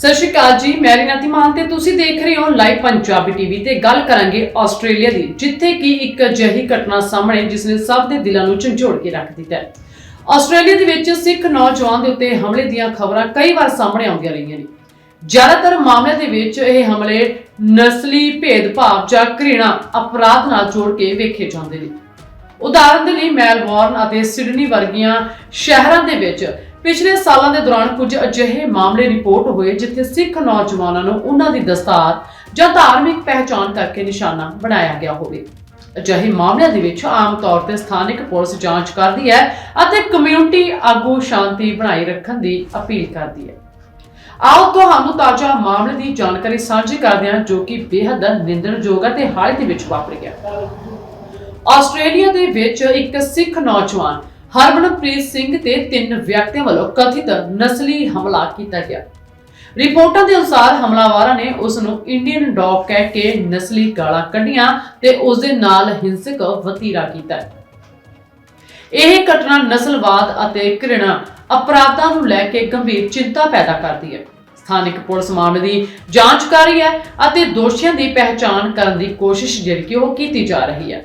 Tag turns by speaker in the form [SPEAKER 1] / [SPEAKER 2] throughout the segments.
[SPEAKER 1] ਸਤਿ ਸ਼੍ਰੀ ਅਕਾਲ ਜੀ, ਮੈਂ ਰੀਨਾ ਧੀਮਾਨ ਤੇ ਤੁਸੀਂ ਦੇਖ ਰਹੇ ਹੋ ਲਾਈਵ ਪੰਜਾਬੀ ਟੀਵੀ ਤੇ ਗੱਲ ਕਰਾਂਗੇ ਆਸਟ੍ਰੇਲੀਆ ਦੀ, ਜਿੱਥੇ ਕਿ ਇੱਕ ਅਜਿਹੀ ਘਟਨਾ ਸਾਹਮਣੇ ਜਿਸ ਨੇ ਸਭ ਦੇ ਦਿਲਾਂ ਨੂੰ ਝੰਜੋੜ ਕੇ ਰੱਖ ਦਿੱਤਾ ਹੈ। ਆਸਟ੍ਰੇਲੀਆ ਦੇ ਵਿੱਚ ਸਿੱਖ ਨੌਜਵਾਨ ਦੇ ਉੱਤੇ ਹਮਲੇ ਦੀਆਂ ਖਬਰਾਂ ਕਈ ਵਾਰ ਸਾਹਮਣੇ ਆਉਂਦੀਆਂ ਰਹੀਆਂ ਨੇ। ਜ਼ਿਆਦਾਤਰ ਮਾਮਲਿਆਂ ਦੇ ਵਿੱਚ ਇਹ ਹਮਲੇ ਨਸਲੀ ਭੇਦਭਾਵ ਜਾਂ ਘ੍ਰਿਣਾ ਅਪਰਾਧ ਨਾਲ ਜੋੜ ਕੇ ਵੇਖੇ ਜਾਂਦੇ ਨੇ। ਉਦਾਹਰਨ ਦੇ ਲਈ ਮੈਲਬੌਰਨ ਅਤੇ ਸਿਡਨੀ ਵਰਗੀਆਂ ਸ਼ਹਿਰਾਂ ਦੇ ਵਿੱਚ ਪਿਛਲੇ ਸਾਲਾਂ ਦੇ ਦੌਰਾਨ ਕੁਝ ਅਜਿਹੇ ਮਾਮਲੇ ਰਿਪੋਰਟ ਹੋਏ ਜਿੱਥੇ ਸਿੱਖ ਨੌਜਵਾਨਾਂ ਨੂੰ ਉਹਨਾਂ ਦੀ ਦਸਤਾਰ ਜਾਂ ਧਾਰਮਿਕ ਪਹਿਚਾਣ ਕਰਕੇ ਨਿਸ਼ਾਨਾ ਬਣਾਇਆ ਗਿਆ ਹੋਵੇ। ਅਜਿਹੇ ਮਾਮਲਿਆਂ ਦੇ ਵਿੱਚ ਆਮ ਤੌਰ ਤੇ ਸਥਾਨਕ ਪੁਲਿਸ ਜਾਂਚ ਕਰਦੀ ਹੈ ਅਤੇ ਕਮਿਊਨਿਟੀ ਆਗੂ ਸ਼ਾਂਤੀ ਬਣਾਈ ਰੱਖਣ ਦੀ ਅਪੀਲ ਕਰਦੀ ਹੈ। ਆਓ ਤੁਹਾਨੂੰ ਤਾਜ਼ਾ ਮਾਮਲੇ ਦੀ ਜਾਣਕਾਰੀ ਸਾਂਝੀ ਕਰਦੇ ਹਾਂ ਜੋ ਕਿ ਬੇहद ਨਿੰਦਣਯੋਗ ਹੈ ਤੇ ਹਾਲ ਹੀ ਦੇ ਵਿੱਚ ਵਾਪਰ ਗਿਆ ਆਸਟ੍ਰੇਲੀਆ ਦੇ ਵਿੱਚ ਇੱਕ ਸਿੱਖ ਨੌਜਵਾਨ ਹਰਮਨਪ੍ਰੀਤ ਸਿੰਘ ਤੇ ਤਿੰਨ ਵਿਅਕਤੀਆਂ ਵੱਲੋਂ ਕਥਿਤ ਨਸਲੀ ਹਮਲਾ ਕੀਤਾ ਗਿਆ। ਰਿਪੋਰਟਾਂ ਦੇ ਅਨੁਸਾਰ ਹਮਲਾਵਰਾਂ ਨੇ ਉਸ ਨੂੰ ਇੰਡੀਅਨ ਡੌਗ ਕਹਿ ਕੇ ਨਸਲੀ ਗਾਲਾਂ ਕੱਢੀਆਂ ਤੇ ਉਸ ਦੇ ਨਾਲ ਹਿੰਸਕ ਵਤੀਰਾ ਕੀਤਾ। ਇਹ ਘਟਨਾ ਨਸਲਵਾਦ ਅਤੇ ਘ੍ਰਿਣਾ ਅਪਰਾਧਾਂ ਨੂੰ ਲੈ ਕੇ ਗੰਭੀਰ ਚਿੰਤਾ ਪੈਦਾ ਕਰਦੀ ਹੈ। ਸਥਾਨਕ ਪੁਲਿਸ ਮਾਮਲੇ ਦੀ ਜਾਂਚ ਕਰ ਰਹੀ ਹੈ ਅਤੇ ਦੋਸ਼ੀਆਂ ਦੀ ਪਹਿਚਾਣ ਕਰਨ ਦੀ ਕੋਸ਼ਿਸ਼ ਜਿਹੜੀ ਕਿ ਉਹ ਕੀਤੀ ਜਾ ਰਹੀ ਹੈ।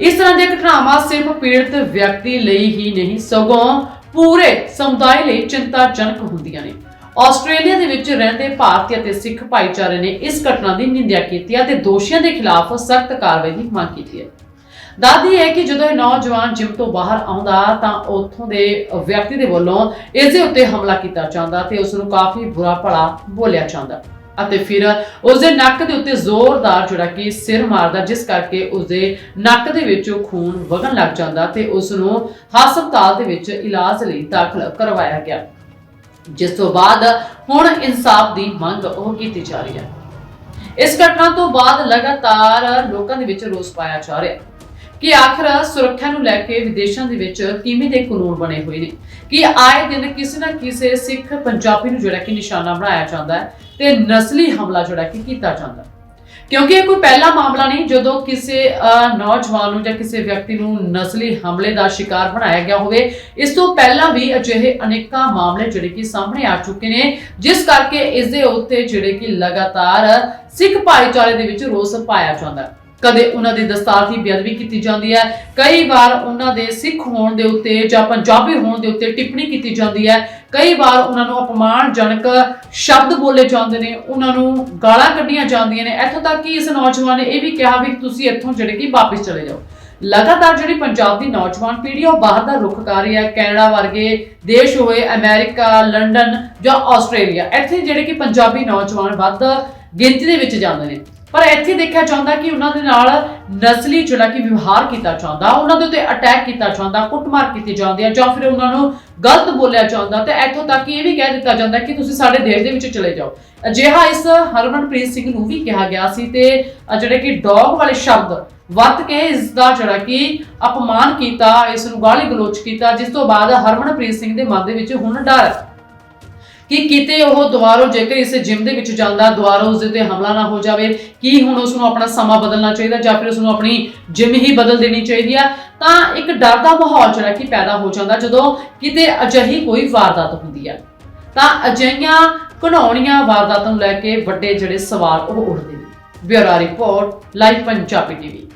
[SPEAKER 1] ਇਸ ਤਰ੍ਹਾਂ ਦੀਆਂ ਘਟਨਾਵਾਂ ਸਿਰਫ ਪੀੜਤ ਵਿਅਕਤੀ ਲਈ ਹੀ ਨਹੀਂ, ਸਗੋਂ ਪੂਰੇ ਸਮੁਦਾਇ ਲਈ ਚਿੰਤਾਜਨਕ ਹੁੰਦੀਆਂ ਨੇ। ਆਸਟ੍ਰੇਲੀਆ ਦੇ ਵਿੱਚ ਰਹਿੰਦੇ ਭਾਰਤੀ ਅਤੇ ਸਿੱਖ ਭਾਈਚਾਰੇ ਨੇ ਇਸ ਘਟਨਾ ਦੀ ਨਿੰਦਿਆ ਕੀਤੀ ਹੈ ਅਤੇ ਦੋਸ਼ੀਆਂ ਦੇ ਖਿਲਾਫ ਸਖਤ ਕਾਰਵਾਈ ਦੀ ਮੰਗ ਕੀਤੀ ਹੈ। ਦਾਦੀ ਹੈ ਕਿ ਜਦੋਂ ਇਹ ਨੌਜਵਾਨ ਜਿਮ ਤੋਂ ਬਾਹਰ ਆਉਂਦਾ, ਤਾਂ ਉੱਥੋਂ ਦੇ ਵਿਅਕਤੀ ਦੇ ਵੱਲੋਂ ਇਸ ਦੇ ਉੱਤੇ ਹਮਲਾ ਕੀਤਾ ਜਾਂਦਾ ਤੇ ਉਸ ਨੂੰ ਕਾਫੀ ਬੁਰਾ ਭਲਾ ਬੋਲਿਆ ਜਾਂਦਾ। ਅਤੇ ਫਿਰ ਉਸ ਦੇ ਨੱਕ ਦੇ ਉੱਤੇ ਜ਼ੋਰਦਾਰ ਜਿਹੜਾ ਕਿ ਸਿਰ ਮਾਰਦਾ, ਜਿਸ ਕਰਕੇ ਉਸ ਦੇ ਨੱਕ ਦੇ ਵਿੱਚੋਂ ਖੂਨ ਵਗਣ ਲੱਗ ਜਾਂਦਾ ਤੇ ਉਸ ਨੂੰ ਹਸਪਤਾਲ ਦੇ ਵਿੱਚ ਇਲਾਜ ਲਈ ਦਾਖਲ ਕਰਵਾਇਆ ਗਿਆ। ਜਿਸ ਤੋਂ ਬਾਅਦ ਹੁਣ ਇਨਸਾਫ ਦੀ ਮੰਗ ਉਹ ਕੀਤੀ ਜਾ ਰਹੀ ਹੈ। ਇਸ ਘਟਨਾ ਤੋਂ ਬਾਅਦ ਲਗਾਤਾਰ ਲੋਕਾਂ ਦੇ ਵਿੱਚ ਰੋਸ ਪਾਇਆ ਜਾ ਰਿਹਾ। ਹੈ ਕਿ ਆਖਰ ਸੁਰੱਖਿਆ ਨੂੰ ਲੈ ਕੇ ਵਿਦੇਸ਼ਾਂ ਦੇ ਵਿੱਚ ਕਿਵੇਂ ਦੇ ਕਾਨੂੰਨ ਬਣੇ ਹੋਏ ਨੇ ਕਿ ਆਏ ਦਿਨ ਕਿਸੇ ਨਾ ਕਿਸੇ ਸਿੱਖ ਪੰਜਾਬੀ ਨੂੰ ਜਿਹੜਾ ਕਿ ਨਿਸ਼ਾਨਾ ਬਣਾਇਆ ਜਾਂਦਾ ਹੈ ਤੇ ਨਸਲੀ ਹਮਲਾ ਜਿਹੜਾ ਕਿ ਕੀਤਾ ਜਾਂਦਾ ਹੈ। ਕਿਉਂਕਿ ਇਹ ਕੋਈ ਪਹਿਲਾ ਮਾਮਲਾ ਨਹੀਂ, ਜਦੋਂ ਕਿਸੇ ਨੌਜਵਾਨ ਨੂੰ ਜਾਂ ਕਿਸੇ ਵਿਅਕਤੀ ਨੂੰ ਨਸਲੀ ਹਮਲੇ ਦਾ ਸ਼ਿਕਾਰ ਬਣਾਇਆ ਗਿਆ ਹੋਵੇ, ਇਸ ਤੋਂ ਪਹਿਲਾਂ ਵੀ ਅਜਿਹੇ ਅਨੇਕਾਂ ਮਾਮਲੇ ਜਿਹੜੇ ਕਿ ਸਾਹਮਣੇ ਆ ਚੁੱਕੇ ਨੇ, ਜਿਸ ਕਰਕੇ ਇਸ ਦੇ ਉੱਤੇ ਜਿਹੜੇ ਕਿ ਲਗਾਤਾਰ ਸਿੱਖ ਭਾਈਚਾਰੇ ਦੇ ਵਿੱਚ ਰੋਸ ਪਾਇਆ ਜਾਂਦਾ ਹੈ ਕਦੇ ਉਹਨਾਂ ਦੇ ਦਸਤਾਰ ਦੀ ਬੇਅਦਬੀ ਕੀਤੀ ਜਾਂਦੀ ਹੈ। ਕਈ ਵਾਰ ਉਹਨਾਂ ਦੇ ਸਿੱਖ ਹੋਣ ਦੇ ਉੱਤੇ ਜਾਂ ਪੰਜਾਬੀ ਹੋਣ ਦੇ ਉੱਤੇ ਟਿੱਪਣੀ ਕੀਤੀ ਜਾਂਦੀ ਹੈ। ਕਈ ਵਾਰ ਉਹਨਾਂ ਨੂੰ ਅਪਮਾਨਜਨਕ ਸ਼ਬਦ ਬੋਲੇ ਜਾਂਦੇ ਨੇ, ਉਹਨਾਂ ਨੂੰ ਗਾਲਾਂ ਕੱਢੀਆਂ ਜਾਂਦੀਆਂ ਨੇ। ਇੱਥੋਂ ਤੱਕ ਕਿ ਇਸ ਨੌਜਵਾਨ ਨੇ ਇਹ ਵੀ ਕਿਹਾ ਵੀ ਤੁਸੀਂ ਇੱਥੋਂ ਜਿਹੜੇ ਕਿ ਵਾਪਸ ਚਲੇ ਜਾਓ। ਲਗਾਤਾਰ ਜਿਹੜੀ ਪੰਜਾਬ ਦੀ ਨੌਜਵਾਨ ਪੀੜ੍ਹੀ ਉਹ ਬਾਹਰ ਦਾ ਰੁਖ ਕਰ ਰਹੀ ਹੈ। ਕੈਨੇਡਾ ਵਰਗੇ ਦੇਸ਼ ਹੋਏ ਅਮਰੀਕਾ, ਲੰਡਨ ਜਾਂ ਆਸਟ੍ਰੇਲੀਆ, ਇੱਥੇ ਜਿਹੜੇ ਕਿ ਪੰਜਾਬੀ ਨੌਜਵਾਨ ਵੱਧ ਗਿਣਤੀ ਦੇ ਵਿੱਚ ਜਾਂਦੇ ਨੇ। ਪਰ ਇੱਥੇ ਦੇਖਿਆ ਜਾਂਦਾ ਕਿ ਉਹਨਾਂ ਦੇ ਨਾਲ ਨਸਲੀ ਜਿਹੜਾ ਕਿ ਵਿਵਹਾਰ ਕੀਤਾ ਜਾਂਦਾ, ਉਹਨਾਂ ਦੇ ਉੱਤੇ ਅਟੈਕ ਕੀਤਾ ਜਾਂਦਾ, ਕੁੱਟਮਾਰ ਕੀਤੀ ਜਾਂਦੀ ਹੈ ਜਾਂ ਫਿਰ ਉਹਨਾਂ ਨੂੰ ਗਲਤ ਬੋਲਿਆ ਜਾਂਦਾ, ਤੇ ਇੱਥੋਂ ਤੱਕ ਕਿ ਇਹ ਵੀ ਕਹਿ ਦਿੱਤਾ ਜਾਂਦਾ ਕਿ ਤੁਸੀਂ ਸਾਡੇ ਦੇਸ਼ ਦੇ ਵਿੱਚ ਚਲੇ ਜਾਓ। ਅਜਿਹਾ ਇਸ ਹਰਮਨਪ੍ਰੀਤ ਸਿੰਘ ਨੂੰ ਵੀ ਕਿਹਾ ਗਿਆ ਸੀ ਤੇ ਜਿਹੜੇ ਕਿ ਡੌਗ ਵਾਲੇ ਸ਼ਬਦ ਵਰਤ ਕੇ ਇਸ ਦਾ ਜਿਹੜਾ ਕਿ ਅਪਮਾਨ ਕੀਤਾ, ਇਸ ਨੂੰ ਗਾਲੀ ਗਲੋਚ ਕੀਤਾ, ਜਿਸ ਤੋਂ ਬਾਅਦ ਹਰਮਨਪ੍ਰੀਤ ਸਿੰਘ ਦੇ ਮਨ ਦੇ ਵਿੱਚ ਹੁਣ ਡਰ ਕਿ ਕਿਤੇ ਉਹ ਦੁਬਾਰਾ ਜੇਕਰ ਇਸ ਜਿਮ ਦੇ ਵਿੱਚ ਜਾਂਦਾ ਦੁਬਾਰਾ ਉਸ ਦੇ ਉੱਤੇ ਹਮਲਾ ਨਾ ਹੋ ਜਾਵੇ, ਕੀ ਹੁਣ ਉਸ ਨੂੰ ਆਪਣਾ ਸਮਾਂ ਬਦਲਣਾ ਚਾਹੀਦਾ ਜਾਂ ਫਿਰ ਉਸ ਨੂੰ ਆਪਣੀ ਜਿਮ ਹੀ ਬਦਲ ਦੇਣੀ ਚਾਹੀਦੀ ਆ, ਤਾਂ ਇੱਕ ਡਰ ਦਾ ਮਾਹੌਲ ਜਿਹੜਾ ਕਿ ਪੈਦਾ ਹੋ ਜਾਂਦਾ ਜਦੋਂ ਕਿਤੇ ਅਜਿਹੀ ਕੋਈ ਵਾਰਦਾਤ ਹੁੰਦੀ ਆ। ਤਾਂ ਅਜਿਹੀਆਂ ਘਣਾਉਣੀਆਂ ਵਾਰਦਾਤਾਂ ਨੂੰ ਲੈ ਕੇ ਵੱਡੇ ਜਿਹੜੇ ਸਵਾਲ ਉਹ ਉੱਠਦੇ ਨੇ। Bureau report, live Punjabi TV.